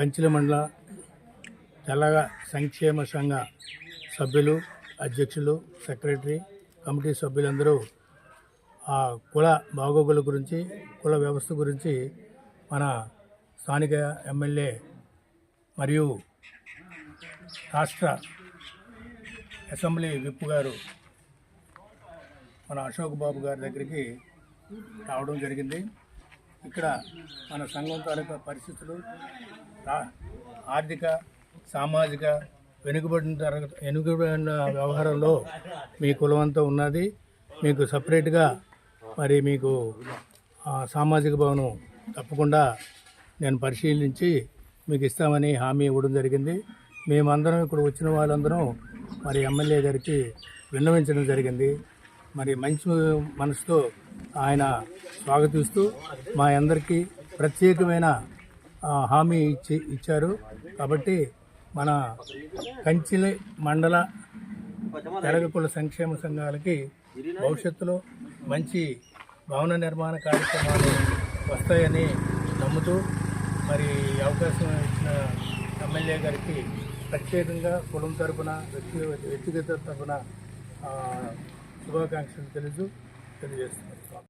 కంచిల మండల తెల్లగ సంక్షేమ సంఘ సభ్యులు అధ్యక్షులు సెక్రటరీ కమిటీ సభ్యులందరూ ఆ కుల బాగోగుల గురించి కుల వ్యవస్థ గురించి మన స్థానిక ఎమ్మెల్యే మరియు రాష్ట్ర అసెంబ్లీ విప్ గారు మన అశోక్ బాబు గారి దగ్గరికి రావడం జరిగింది. ఇక్కడ మన సంఘం తాలూకా పరిస్థితులు ఆర్థిక సామాజిక వెనుకబడిన తరగతి వెనుకబడిన వ్యవహారంలో మీ కులమంతా ఉన్నది. మీకు సపరేట్గా మరి మీకు సామాజిక భవనం తప్పకుండా నేను పరిశీలించి మీకు ఇస్తామని హామీ ఇవ్వడం జరిగింది. మేమందరం ఇక్కడ వచ్చిన వాళ్ళందరం మరి ఎమ్మెల్యే గారికి విన్నవించడం జరిగింది. మరి మంచి మనసుతో ఆయన స్వాగతిస్తూ మా అందరికీ ప్రత్యేకమైన హామీ ఇచ్చి ఇచ్చారు. కాబట్టి మన కంచిలి మండల తెలగకుల సంక్షేమ సంఘాలకి భవిష్యత్తులో మంచి భవన నిర్మాణ కార్యక్రమాలు వస్తాయని నమ్ముతూ మరి అవకాశం ఇచ్చిన ఎమ్మెల్యే గారికి ప్రత్యేకంగా కులం తరపున వ్యక్తి వ్యక్తిగత తరపున శుభాకాంక్షలు తెలుసు తెలియజేస్తున్నాను